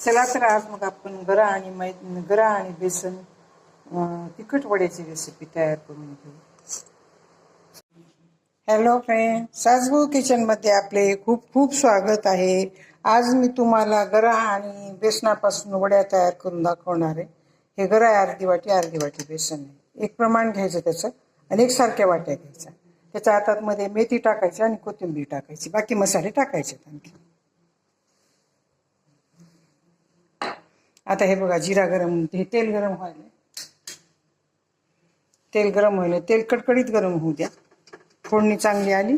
चला तर आज मग आपण गरा आणि मै गरा आणि बेसन तिखट वड्याची रेसिपी तयार करून घेऊ. हॅलो फ्रेंड सासभाऊ किचनमध्ये आपले खूप खूप स्वागत आहे. आज मी तुम्हाला गरा आणि बेसनापासून वड्या तयार करून दाखवणार आहे. हे गरा आहे अर्धी वाटी अर्धी वाटी बेसन आहे. एक प्रमाण घ्यायचं त्याचं आणि एकसारख्या वाट्या घ्यायच्या. त्याच्या हातात मध्ये मेथी टाकायची आणि कोथिंबीर टाकायची. बाकी मसाले टाकायचे आणखी आता हे बघा जिरा गरम हे तेल गरम व्हायला तेल गरम व्हायला तेल कडकडीत गरम होऊ द्या. फोडणी चांगली आली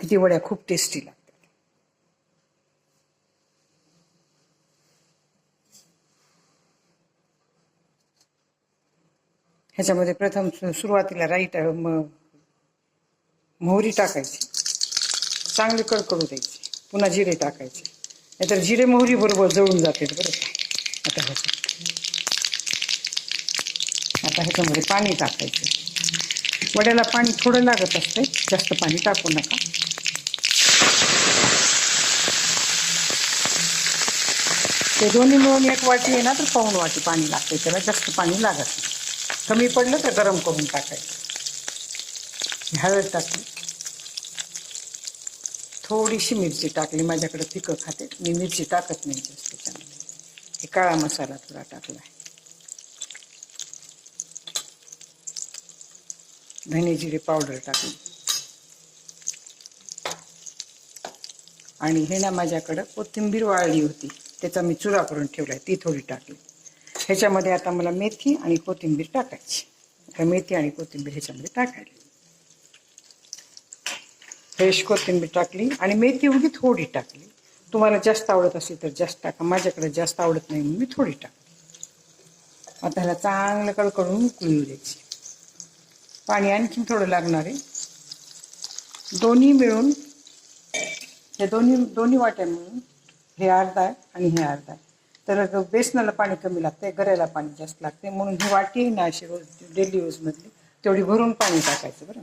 की ती वड्या खूप टेस्टी लागतात. ह्याच्यामध्ये प्रथम सुरुवातीला राईट मोहरी टाकायची. चांगली कडकडू द्यायची. पुन्हा जिरे टाकायचे. नाहीतर जिरे मोहरी बरोबर जळून जाते बरोबर का आता आता ह्याच्यामध्ये पाणी टाकायचं. वड्याला पाणी थोडं लागत असते जास्त पाणी टाकू नका. ते दोन्ही मिळून एक वाटी आहे ना तर पाऊन वाटी पाणी लागते त्याला जास्त पाणी लागत नाही. कमी पडलं तर गरम करून टाकायचं. हळद टाकली थोडीशी मिरची टाकली माझ्याकडे पिकं खाते मी मिरची टाकत नाही जास्त त्याच्यामध्ये. काळा मसाला थोडा टाकला आहे धने जिरे पावडर टाकली आणि हे ना माझ्याकडं कोथिंबीर वाळली होती. त्याचा मी चुरा करून ठेवलाय. ती थोडी टाकली. ह्याच्यामध्ये आता मला मेथी आणि कोथिंबीर टाकायची. मेथी आणि कोथिंबीर ह्याच्यामध्ये टाकायची फ्रेश कोथिंबीर टाकली आणि मेथी उगी थोडी टाकली. तुम्हाला जास्त आवडत असेल तर जास्त टाका. माझ्याकडे जास्त आवडत नाही म्हणून मी थोडी टाक आता ह्याला चांगलं कळकळून उकळी द्यायची पाणी आणखीन थोडं लागणार आहे. दोन्ही मिळून हे दोन्ही दोन्ही वाट्या मिळून हे अर्धा आहे आणि हे अर्धा आहे. तर बेसनाला पाणी कमी लागते गऱ्याला पाणी जास्त लागते म्हणून ही वाटी आहे ना अशी रोज डेली यूजमधली तेवढी भरून पाणी टाकायचं बरं.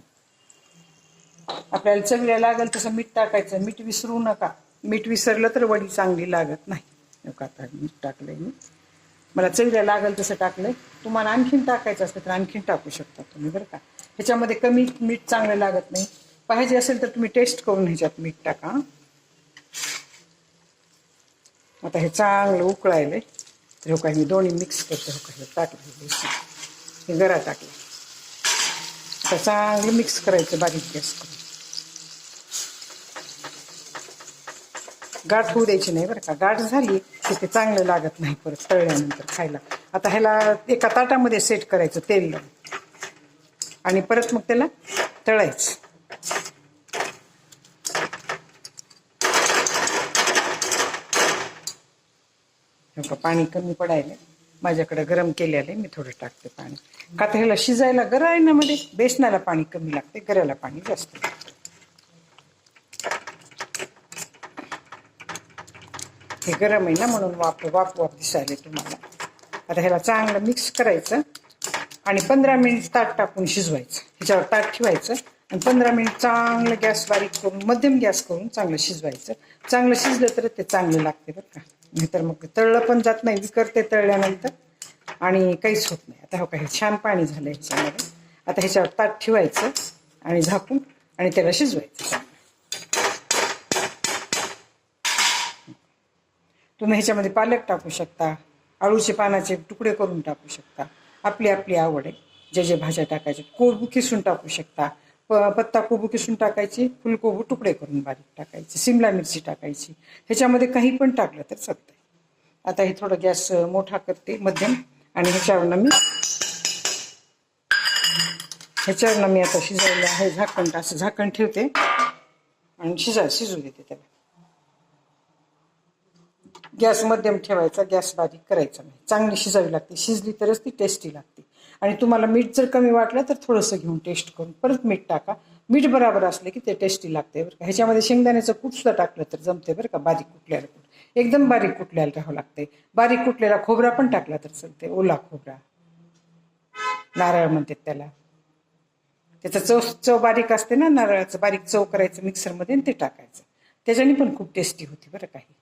आपल्याला चवीला लागेल तसं मीठ टाकायचं. मीठ विसरू नका. मीठ विसरलं तर वडी चांगली लागत नाही. का आता मीठ टाकलंय मी. मला चवीला लागेल तसं टाकलंय. तुम्हाला आणखीन टाकायचं असेल तर आणखीन टाकू शकता तुम्ही बरं का. ह्याच्यामध्ये कमी मीठ चांगलं लागत नाही. पाहिजे असेल तर तुम्ही टेस्ट करून ह्याच्यात मीठ टाका आता हे चांगलं उकळायलंय. तर हो काय मी दोन्ही मिक्स करतो हो काही टाकलं हे हे गरा टाकलं आता चांगलं मिक्स करायचं बारीक गॅस करून. गाठ होऊ द्यायची नाही बरं का. गाठ झाली की ते चांगलं लागत नाही परत तळल्यानंतर खायला. आता ह्याला एका ताटामध्ये सेट करायचं तेल. लावून आणि परत मग त्याला तळायचं. पाणी कमी पडायला माझ्याकडे गरम केलेलं आहे मी थोडं टाकते पाणी. का ह्याला शिजायला गरा मध्ये? बेसनाला पाणी कमी लागते गऱ्याला पाणी जास्त लागते हे गरम आहे ना म्हणून वाप वाफ वाफ दिसायला तुम्हाला. आता ह्याला चांगलं मिक्स करायचं आणि पंधरा मिनिट ताट टाकून शिजवायचं. ह्याच्यावर ताट ठेवायचं आणि पंधरा मिनिट चांगलं गॅस बारीक करून मध्यम गॅस करून चांगलं शिजवायचं. चांगलं शिजलं तर ते चांगलं लागते बरं का. नाहीतर मग तळलं पण जात नाही. विकरते तळल्यानंतर आणि काहीच होत नाही. आता हो का हे छान पाणी झालं ह्याच्यामध्ये आता ह्याच्यावर ताट ठेवायचं आणि झाकून आणि त्याला शिजवायचं चांगलं. तुम्ही ह्याच्यामध्ये पालक टाकू शकता. आळूचे पानाचे तुकडे करून टाकू शकता. आपली आपली आवड आहे. जे जे भाज्या टाकायच्या कोबू किसून टाकू शकता. प पत्ता कोबू किसून टाकायची फुलकोबू तुकडे करून बारीक टाकायची सिमला मिरची टाकायची. ह्याच्यामध्ये काही पण टाकलं तर चालतंय. आता हे थोडं गॅस मोठा करते मध्यम. आणि ह्याच्यावरनं मी ह्याच्यावरनं मी आता शिजायला हे झाकण असं झाकण ठेवते. आणि शिजा शिजू देते त्याला. गॅस मध्यम ठेवायचा गॅस बारीक करायचा नाही. चांगली शिजावी लागते. शिजली तरच ती टेस्टी लागते. आणि तुम्हाला मीठ जर कमी वाटलं तर थोडंसं घेऊन टेस्ट करून परत मीठ टाका. मीठ बराबर असले की ते टेस्टी लागते बरं का. ह्याच्यामध्ये शेंगदाण्याचं कुठसुद्धा टाकलं तर जमते बरं का. बारीक कुटल्याला कूट. एकदम बारीक कुटल्याला राहावं लागते. बारीक कुटलेला खोबरा पण टाकला तर चालते ओला खोबरा. नारळ म्हणतात त्याला. त्याचं चव चव बारीक असते ना नारळाचं. बारीक चव करायचं मिक्सरमध्ये आणि ते टाकायचं. त्याच्याने पण खूप टेस्टी होती बरं काही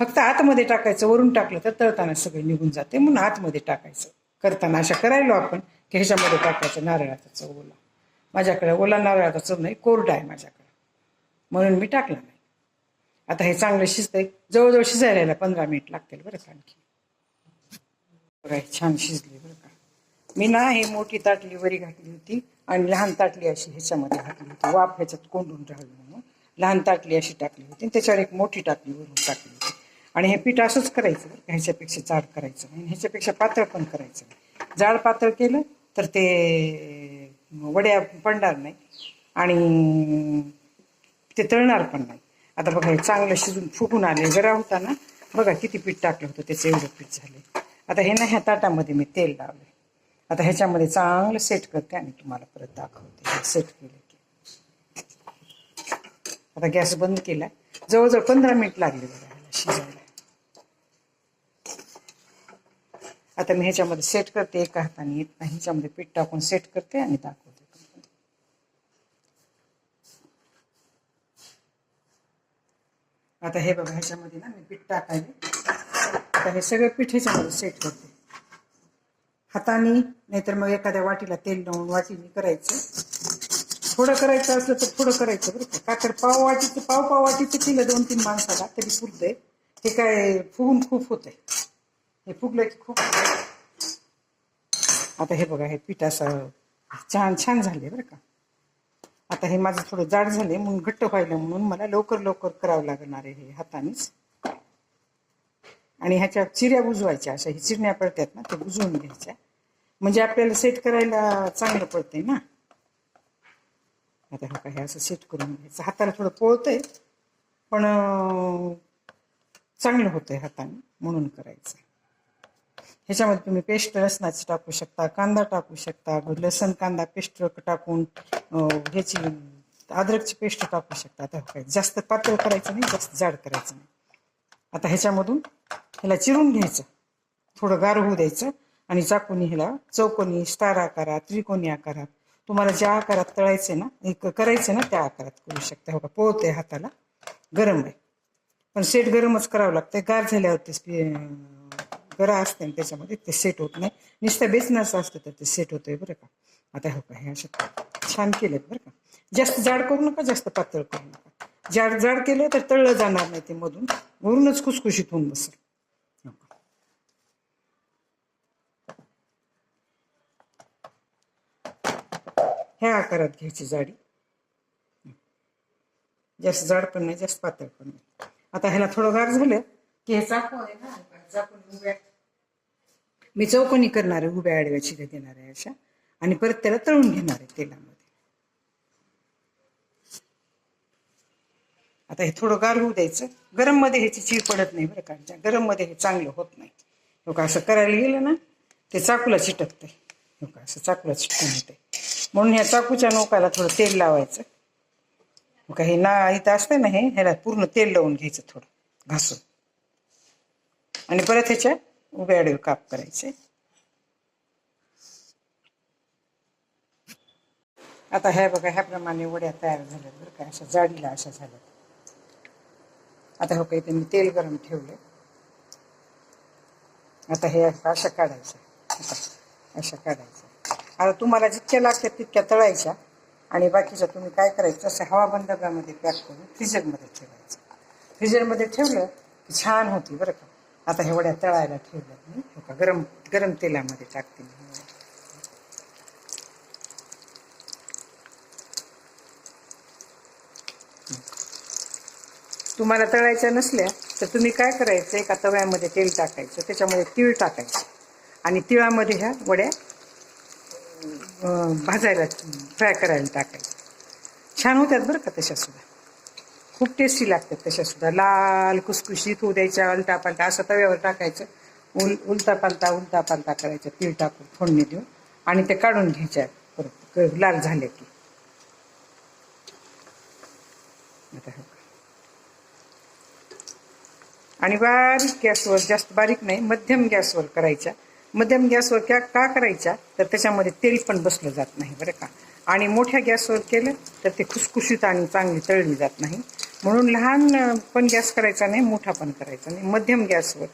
फक्त आतमध्ये टाकायचं वरून टाकलं तर तळताना सगळे निघून जाते. म्हणून आतमध्ये टाकायचं. करताना अशा करायलो आपण की ह्याच्यामध्ये टाकायचं नारळाचा चव ओला. माझ्याकडे ओला नारळाचा चव नाही कोरडा आहे माझ्याकडे. म्हणून मी टाकला नाही. आता हे चांगलं शिजतंय. जवळजवळ शिजायला पंधरा मिनिट लागतील बरं का आणखी. बघा हे छान शिजली बरं का. मी ना हे मोठी ताटली वरी घातली होती आणि लहान ताटली अशी ह्याच्यामध्ये घातली होती. वाफ ह्याच्यात कोंडून राहिली म्हणून. लहान ताटली अशी टाकली होती आणि त्याच्यावर एक मोठी टाकली वरून टाकली होती. आणि हे पीठ असंच करायचं बरं का ह्याच्यापेक्षा जाड करायचं नाही आणि ह्याच्यापेक्षा पातळ पण करायचं. नाही जाड पातळ केलं तर ते वड्या पडणार नाही आणि ते तळणार पण नाही. आता बघा हे चांगलं शिजून फुगून आले गरा होता ना बघा किती पीठ टाकलं होतं त्याचं एवढं पीठ झाले आता हे ना ह्या ताटामध्ये मी तेल लावले आता ह्याच्यामध्ये चांगलं सेट करते आणि तुम्हाला परत दाखवते. सेट केलं की. आता गॅस बंद केला. जवळजवळ पंधरा मिनिट लागले बघा शिजायला. आता मी ह्याच्यामध्ये सेट करते एका हाताने येत नाही. ह्याच्यामध्ये पीठ टाकून सेट करते आणि दाखवते. आता हे बघा ह्याच्यामध्ये ना मी पीठ टाकायले. आता हे सगळं पीठ ह्याच्यामध्ये सेट करते. हाताने नाहीतर मग एखाद्या वाटीला तेल लावून वाटीने करायचं. थोडं करायचं असलं तर थोडं करायचं बरं का. का तर पाव वाटीचं पाव पाव वाटीचं केलं दोन तीन माणसाला तरी पुरतंय. हे काय फुगून खूप होतंय. हे फुगलं खूप आता हे बघा हे पीठ असं छान छान झाले बरं का. आता हे माझं थोडं जाड झाले म्हणून घट्ट व्हायला म्हणून मला लवकर लवकर करावं लागणार आहे हे हातानेच. आणि ह्याच्या चिऱ्या बुजवायच्या अशा ही चिरण्या पडतात ना ते बुजवून घ्यायच्या. म्हणजे आपल्याला सेट करायला चांगलं पडतंय ना. आता हे काय असं सेट करून घ्यायचं. हाताला थोडं पोळतंय पण चांगलं होतंय हाताने म्हणून करायचं. ह्याच्यामध्ये तुम्ही पेस्ट लसणाची टाकू शकता कांदा टाकू शकता लसण कांदा पेस्ट टाकून ह्याची अद्रकची पेस्ट टाकू शकता. आता काय जास्त पातळ करायचं नाही जास्त जाड करायचं नाही. आता ह्याच्यामधून ह्याला चिरून घ्यायचं. थोडं गार होऊ द्यायचं आणि चाकूनी ह्याला चौकोनी स्टार आकारात त्रिकोणी आकारात तुम्हाला ज्या आकारात तळायचे ना एक करायचं ना त्या आकारात करू शकता. हो का आहे हाताला. गरम आहे. पण सेट गरमच करावं लागतं गार झाल्यावरतीच ते असते आणि त्याच्यामध्ये ते सेट होत नाही. नुसतं बेसनाचं असतं तर ते सेट होतंय बरं का. आता हो का हे असं छान केलेत बरं का. जास्त जाड करू नका जास्त पातळ करू नका. जाड जाड केलं तर तळलं जाणार नाही ते मधून. वरूनच खुसखुशीत होऊन बसेल. ह्या आकारात घ्यायची जाडी. जास्त जाड पण नाही जास्त पातळ पण नाही. आता ह्याला थोडं गार झालं की हे चाकू आहे ना चाकून मी चौकोनी करणार आहे उभ्या आडव्या चिऱ्या देणार आहे अशा. आणि परत त्याला तळून घेणार आहे तेलामध्ये. आता हे थोडं गार होऊ द्यायचं. गरममध्ये ह्याची चीर पडत नाही बरं का. गरममध्ये हे चांगलं होत नाही. लोक असं करायला गेलं ना ते चाकूला चिटकते लोक असं चाकूला चिटकून येते म्हणून ह्या चाकूच्या नौकाला थोडं तेल लावायचं. का हे ना इथं असतं ना हे ह्याला पूर्ण तेल लावून घ्यायचं थोडं घासून. आणि परत ह्याच्या उभे आडवे काप करायचे. आता ह्या बघा ह्याप्रमाणे वड्या तयार झाल्या बरं का अशा जाडीला अशा झाल्या. आता हो काही त्यांनी तेल गरम ठेवले आता हे अशा काढायच्या अशा काढायच्या आता तुम्हाला जितक्या लागतात तितक्या तळायच्या आणि बाकीच्या तुम्ही काय करायचं असं हवाबंद डब्यामध्ये पॅक करून फ्रीजरमध्ये ठेवायचं. फ्रीजरमध्ये ठेवलं की छान होती बरं का. आता हे वड्या तळायला ठेवल्या मी. हो का गरम गरम तेलामध्ये टाकते मी. तुम्हाला तळायच्या नसल्या तर तुम्ही काय करायचं? एका तव्यामध्ये तेल टाकायचं त्याच्यामध्ये तीळ टाकायचं. आणि तिळामध्ये ह्या वड्या भाजायला फ्राय करायला टाकायचं छान होत्यात बरं का तशासुद्धा खूप टेस्टी लागतात तशा सुद्धा. लाल कुसकुशीत होऊ उलटा पालटा असं तव्यावर टाकायचं. उल उलटा पालटा उलटा पालटा करायचं. तीळ टाकून फोडणी देऊन आणि ते काढून घ्यायच्या परत. लाल झाले की. आणि बारीक गॅसवर जास्त बारीक नाही मध्यम गॅसवर करायच्या. मध्यम गॅसवर क्या का करायच्या? तर त्याच्यामध्ये तेल पण बसलं जात नाही बरं का. आणि मोठ्या गॅसवर केलं तर ते खुसखुशीत आणि चांगली तळली जात नाही. म्हणून लहान पण गॅस करायचा नाही मोठा पण करायचा नाही. मध्यम गॅसवर.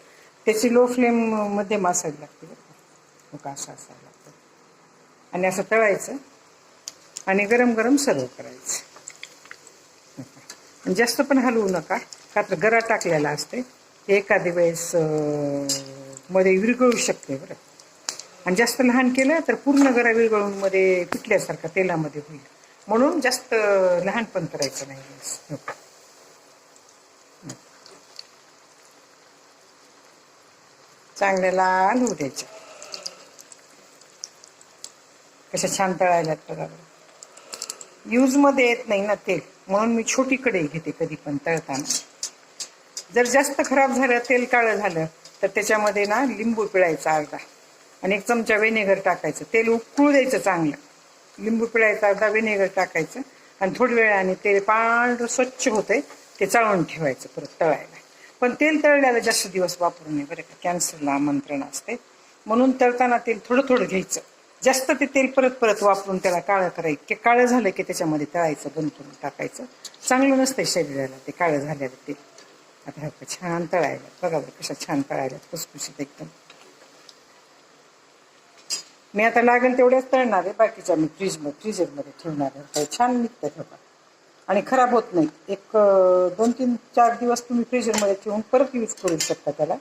त्याची लो फ्लेम मध्यम असायला लागते. बरं का. असं असायला लागतं. आणि असं तळायचं. आणि गरम गरम सर्व करायचं. आणि जास्त पण हलवू नका. का तर गरा टाकलेला असते एखादी एखाद्या वेळेस मध्ये विरघळू शकते बरं. आणि जास्त लहान केलं तर पूर्ण गरा विरघळून मध्ये पिटल्यासारखा तेलामध्ये होईल. म्हणून जास्त लहान पण करायचं नाही. चांगले लाल होऊ द्यायचे. कशा छान तळायलात बघा. यूजमध्ये येत नाही ना तेल म्हणून मी छोटी कढई घेते कधी पण तळताना. जर जास्त खराब झालं तेल काळं झालं तर त्याच्यामध्ये ना लिंबू पिळायचा अर्धा. आणि एक चमचा व्हिनेगर टाकायचं. तेल उकळू द्यायचं चांगलं. लिंबू पिळायचा अर्धा व्हिनेगर टाकायचं. आणि थोड्या वेळाने तेल पांढरं स्वच्छ होतंय ते चाळून ठेवायचं परत तळायला. पण तेल तळल्याला जास्त दिवस वापरू नये बरं का. कॅन्सरला आमंत्रण असते. म्हणून तळताना तेल थोडं थोडं घ्यायचं. जास्त ते तेल परत परत वापरून त्याला काळं करायचं. की काळं झालं की त्याच्यामध्ये तळायचं बंद करून टाकायचं. चांगलं नसतंय शरीराला ते काळं झालेलं तेल आता हे छान तळायला. बघा बरं कशा छान तळायला. खुसखुशीत एकदम. मी आता लागेल तेवढ्याच तळणार आहे. बाकीच्या मी फ्रीजमध्ये फ्रीजरमध्ये ठेवणार आहे. तर छान निघतात बघा. आणि खराब होत नाही. एक दोन तीन चार दिवस तुम्ही फ्रीजरमध्ये ठेवून परत यूज करू शकता त्याला.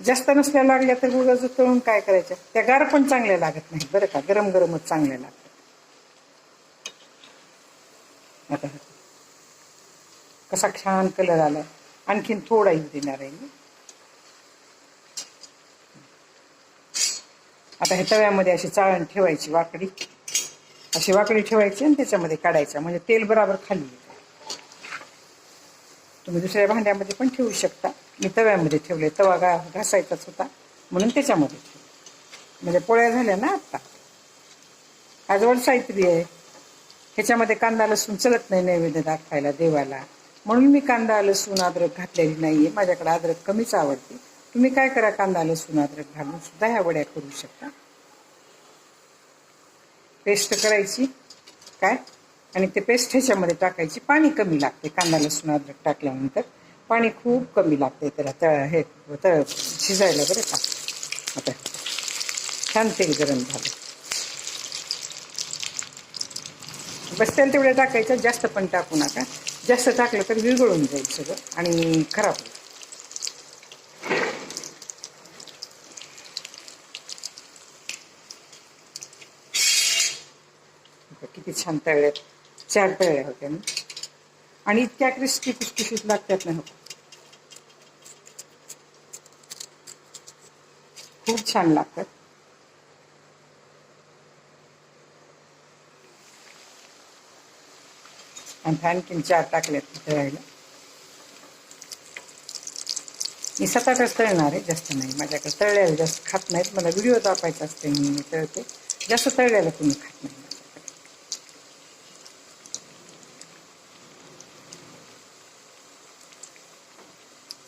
जास्त नसल्या लागल्या तर उगाच तळून काय करायच्या त्या गार पण चांगल्या लागत नाही बरं का? गरम गरमच चांगल्या लागतात. आता कसा छान कलर आला आणखीन थोडा येऊ देणार आहे मी. आता हे तव्यामध्ये अशी चाळण ठेवायची वाकडी. अशी वाकडी ठेवायची आणि त्याच्यामध्ये काढायच्या म्हणजे तेल बराबर खाली तुम्ही दुसऱ्या भांड्यामध्ये पण ठेवू शकता. मी तव्यामध्ये ठेवले तवा गा घासायचाच होता. म्हणून त्याच्यामध्ये ठेवले म्हणजे पोळ्या झाल्या ना आत्ता आजवळ साहित्य आहे. ह्याच्यामध्ये कांदा लसूण चलत नाही नैवेद्य दाखवायला देवाला. म्हणून मी कांदा लसूण अद्रक घातलेली नाहीये. माझ्याकडे अद्रक कमीच आवडते. तुम्ही काय करा कांदा लसूण अद्रक घालून सुद्धा ह्या वड्या करू शकता. पेस्ट करायची काय? आणि ते पेस्ट ह्याच्यामध्ये टाकायची. पाणी कमी लागते कांदा लसूण अद्रक टाकल्यानंतर. पाणी खूप कमी लागते त्याला तळ हे तळ शिजायला बरं का? आता छान तेल गरम झालं. बस तेल तेवढं टाकायचं जास्त पण टाकू नका. जास्त टाकलं तर विरगळून जाईल सगळं आणि खराब होईल. किती छान तळल्यात चार तळल्या होत्या मी आणि इतक्या क्रिस्पी खुसखुशीत लागतात ना हो. खूप छान लागतात. आणि आणखीन चार टाकल्यात तळायला. मी सात आठच तळणार आहे जास्त नाही. माझ्याकडे तळल्याला जास्त खात नाहीत. मला व्हिडिओ दाखवायचा असते मी मी तळते. जास्त तळल्याला तुम्ही खात नाही.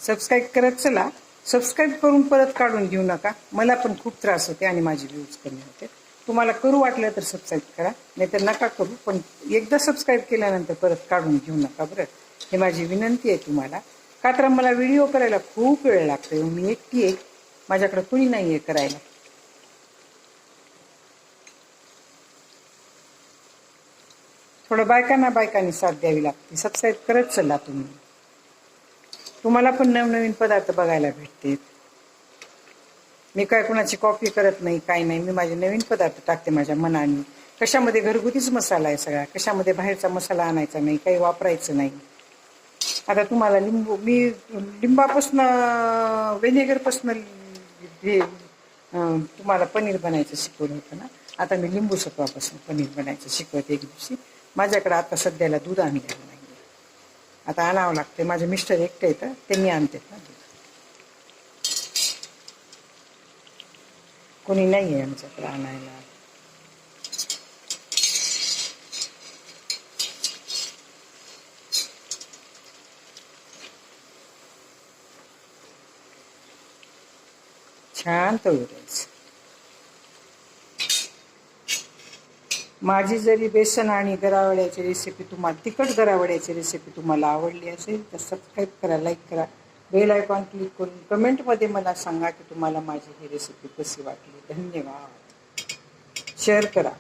सबस्क्राईब करत चला. सबस्क्राईब करून परत काढून घेऊ नका. मला पण खूप त्रास होते आणि माझी व्ह्यूज कमी होते. तुम्हाला करू वाटलं तर सबस्क्राईब करा. नाहीतर नका करू पण एकदा सबस्क्राईब केल्यानंतर परत काढून घेऊ नका बरं. हे माझी विनंती आहे तुम्हाला. का तर मला व्हिडिओ करायला खूप वेळ लागतो मी एकटी आहे. माझ्याकडे कुणी नाही आहे करायला. थोडं बायकांना बायकांनी साथ द्यावी लागते. सबस्क्राईब करत चला तुम्ही. तुम्हाला पण नवनवीन पदार्थ बघायला भेटतील. मी काय कुणाची कॉपी करत नाही काय नाही. मी माझे नवीन पदार्थ टाकते माझ्या मनाने. कशामध्ये घरगुतीच मसाला आहे सगळा. कशामध्ये बाहेरचा मसाला आणायचा नाही काही वापरायचं नाही. आता तुम्हाला लिंबू मी लिंबापासून व्हिनेगरपासून तुम्हाला पनीर बनायचं शिकवलं होतं ना? आता मी लिंबू सत्वापासून पनीर बनायचं शिकवते एक दिवशी. माझ्याकडे आता सध्याला दूध आणलेलं नाही. आता आणावं लागते माझे मिस्टर एकटे येतं ते मी आणते. ना कोणी नाही आहे आमच्याकडे आणायला. छान तळू माझी जरी बेसन आणि गरावड्याची रेसिपी तुम्हाला तिखट गरावड्याची रेसिपी तुम्हाला आवडली असेल तर सबस्क्राईब करा लाईक करा. बेल आयकॉन क्लिक करून कमेंटमध्ये मला सांगा की तुम्हाला माझी ही रेसिपी कशी वाटली. धन्यवाद. शेअर करा.